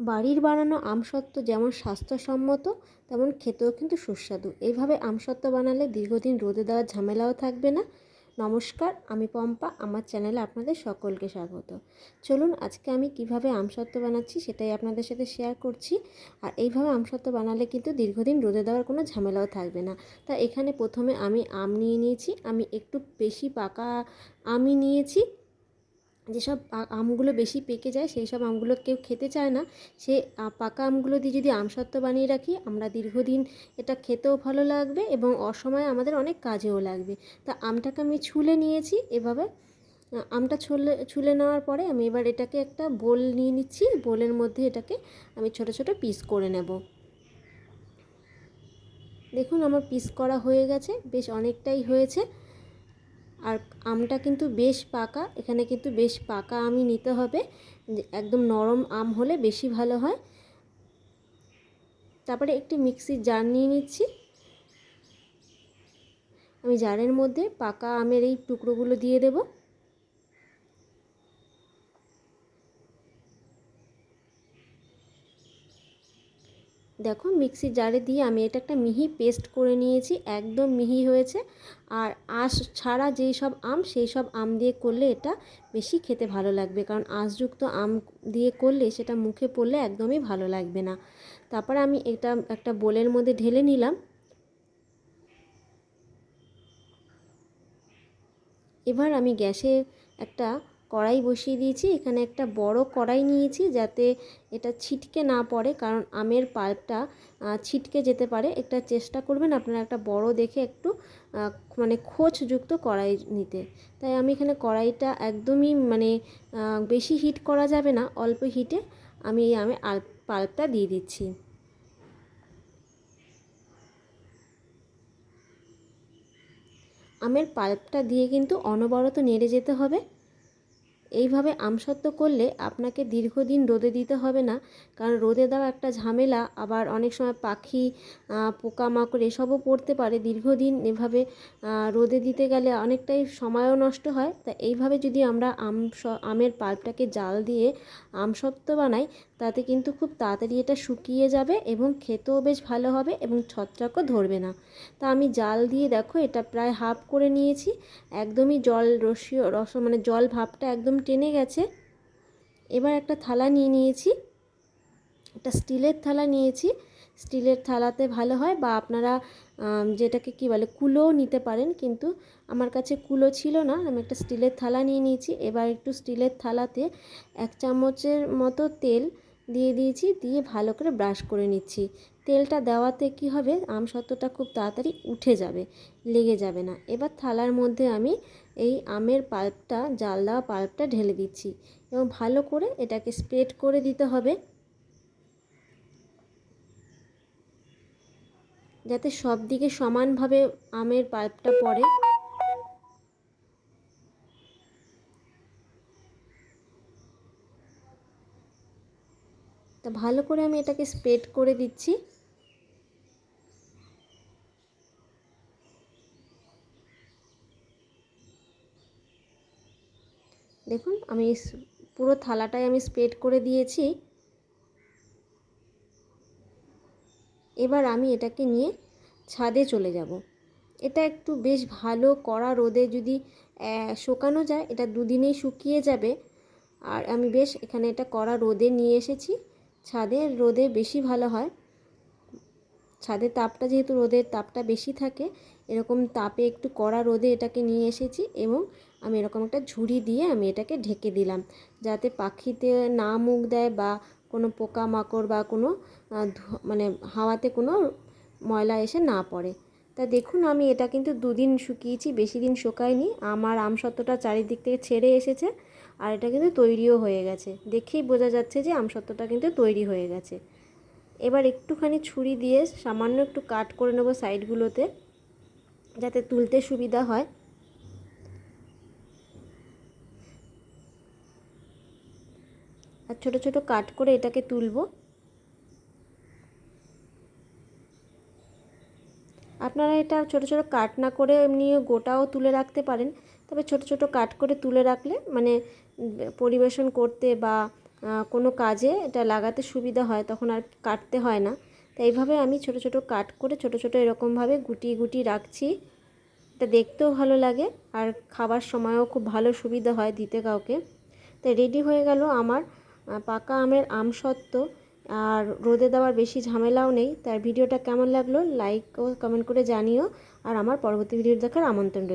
বাড়ির বানানো আমসত্ত্ব যেমন স্বাস্থ্যসম্মত, তেমন খেতেও কিন্তু সুস্বাদু। এইভাবে আমসত্ত্ব বানালে দীর্ঘদিন রোদে দেওয়ার ঝামেলাও থাকবে না। নমস্কার, আমি পম্পা, আমার চ্যানেলে আপনাদের সকলকে স্বাগত। চলুন, আজকে আমি কীভাবে আমসত্ত্ব বানাচ্ছি সেটাই আপনাদের সাথে শেয়ার করছি। আর এইভাবে আমসত্ত্ব বানালে কিন্তু দীর্ঘদিন রোদে দেওয়ার কোনো ঝামেলাও থাকবে না। তা এখানে প্রথমে আমি আম নিয়ে নিয়েছি, আমি একটু বেশি পাকা আমি নিয়েছি। যেসব আমগুলো বেশি পেকে যায় সেই সব আমগুলো কেউ খেতে চায় না। সে পাকা আমগুলো দিয়ে যদি আমসত্ত্ব বানিয়ে রাখি, আমরা দীর্ঘদিন এটা খেতেও ভালো লাগবে এবং অসময়ে আমাদের অনেক কাজেও লাগবে। তা আমটাকে আমি ছুলে নিয়েছি এভাবে। আমটা ছুলে ছুলে নেওয়ার পরে আমি এবার এটাকে একটা বোল নিয়ে নিচ্ছি। বোলের মধ্যে এটাকে আমি ছোট ছোট পিস করে নেব। দেখুন আমার পিস করা হয়ে গেছে, বেশ অনেকটাই হয়েছে। আর আমটা কিন্তু বেশ পাকা, এখানে কিন্তু বেশ পাকা আমই নিতে হবে একদম নরম আম হলে বেশি ভালো হয়। তারপরে একটি মিক্সির জার নিয়ে নিচ্ছি। আমি জারের মধ্যে পাকা আমের এই টুকরোগুলো দিয়ে দেবো। দেখো মিক্সি জারে দিয়ে আমি এটা একটা মিহি পেস্ট করে নিয়েছি, একদম মিহি হয়েছে। আর আঁশ ছাড়া যেই সব আম, সেই সব আম দিয়ে করলে এটা বেশি খেতে ভালো লাগবে। কারণ আঁশযুক্ত আম দিয়ে করলে সেটা মুখে পড়লে একদমই ভালো লাগবে না। তারপর আমি এটা একটা বোলের মধ্যে ঢেলে নিলাম। এবার আমি গ্যাসে একটা কড়াই বসিয়ে দিয়েছি। এখানে একটা বড় কড়াই নিয়েছি যাতে এটা ছিটকে না পড়ে, কারণ আমের পাল্পটা ছিটকে যেতে পারে। একটা চেষ্টা করবেন আপনারা একটা বড় দেখে একটু মানে খোঁচযুক্ত কড়াই নিতে। তাই আমি এখানে কড়াইটা একদমই মানে বেশি হিট করা যাবে না, অল্প হিটে আমি এই আমি পাল্পটা দিয়ে দিচ্ছি। আমের পাল্পটা দিয়ে কিন্তু অনবরত নেড়ে যেতে হবে। এইভাবে আমসত্ত্ব করলে আপনাকে দীর্ঘদিন রোদে দিতে হবে না। কারণ রোদে দেওয়া একটা ঝামেলা, আবার অনেক সময় পাখি পোকামাকড় এসবও পড়তে পারে দীর্ঘদিন। এভাবে রোদে দিতে গেলে অনেকটাই সময়ও নষ্ট হয়। তা এইভাবে যদি আমরা আম আমের পাল্পটাকে জাল দিয়ে আমসত্ত্ব বানাই, তাতে কিন্তু খুব তাড়াতাড়ি এটা শুকিয়ে যাবে এবং খেতেও বেশ ভালো হবে এবং ছত্রাকও ধরবে না। তা আমি জাল দিয়ে দেখো, এটা প্রায় হাফ করে নিয়েছি। একদমই জল রসীয় রস মানে জল ভাবটা একদম টেনে গেছে। এবার একটা থালা নিয়ে নিয়েছি। একটা স্টিলের থালা নিয়েছি। স্টিলের থালাতে ভালো হয় বা আপনারা যেটাকে কি বলে, কুলোও নিতে পারেন, কিন্তু আমার কাছে কুলো ছিল না। আমি একটা স্টিলের থালা নিয়ে নিয়েছি। এবার একটু স্টিলের থালাতে এক চামচের মতো তেল দিয়ে দিয়েছি, দিয়ে ভালো করে ব্রাশ করে নিচ্ছি। তেলটা দেওয়াতে কি হবে? আম আমসত্ত্বটা খুব তাড়াতাড়ি উঠে যাবে, লেগে যাবে না। এবার থালার মধ্যে আমি এই আমের পাল্পটা, জাল দেওয়া পাল্পটা ঢেলে দিচ্ছি এবং ভালো করে এটাকে স্প্রেড করে দিতে হবে। যাতে সব দিকে সমানভাবে আমের পাল্পটা পড়ে। তা ভালো করে আমি এটাকে স্প্রেড করে দিচ্ছি। দেখুন, আমি পুরো থালাটায় আমি স্প্রেড করে দিয়েছি। এবার আমি এটাকে নিয়ে ছাদে চলে যাব। এটা একটু বেশ ভালো কড়া রোদে যদি শুকানো যায়, এটা দুদিনেই শুকিয়ে যাবে। আর আমি বেশ এখানে এটা কড়া রোদে নিয়ে এসেছি। ছাদের রোদে বেশি ভালো হয়। ছাদের তাপটা যেহেতু রোদের তাপটা বেশি থাকে, এরকম তাপে একটু কড়া রোদে এটাকে নিয়ে এসেছি এবং আমি এরকম একটা ঝুড়ি দিয়ে আমি এটাকে ঢেকে দিলাম। যাতে পাখিতে না মুখ দেয় বা কোনো পোকামাকড় বা কোনো মানে হাওয়াতে কোনো ময়লা এসে না পড়ে। তা দেখুন আমি এটা কিন্তু দুদিন শুকিয়েছি, বেশি দিন শুকায়নি। আমার আমসত্ত্বটা চারিদিক থেকে ছেড়ে এসেছে। আর এটা কিন্তু তৈরিও হয়ে গেছে। দেখেই বোঝা যাচ্ছে যে আমসত্ত্বটা কিন্তু তৈরি হয়ে গেছে। এবার একটুখানি ছুরি দিয়ে সামান্য একটু কাট করে নেব সাইডগুলোতে, যাতে তুলতে সুবিধা হয়। আর ছোটো ছোটো কাট করে এটাকে তুলব। আপনারা এটা ছোট ছোট কাট না করে এমনি গোটাও তুলে রাখতে পারেন। তবে ছোট ছোট কাট করে তুলে রাখলে মানে পরিবেশন করতে বা কোনো কাজে এটা লাগাতে সুবিধা হয়, তখন আর কাটতে হয় না। তো এইভাবে আমি ছোট ছোট কাট করে ছোট ছোট এরকমভাবে গুটিয়ে গুটি রাখছি। এটা দেখতেও ভালো লাগে আর খাবার সময়ও খুব ভালো সুবিধা হয় দিতে কাউকে। তো রেডি হয়ে গেল আমার পাকা আমের আমসত্ত্ব। আর রোদে দেওয়ার বেশি ঝামেলাও নেই। তার ভিডিওটা কেমন লাগল লাইক ও কমেন্ট করে জানিও। আর আমার পরবর্তী ভিডিও দেখার আমন্ত্রণ রইল।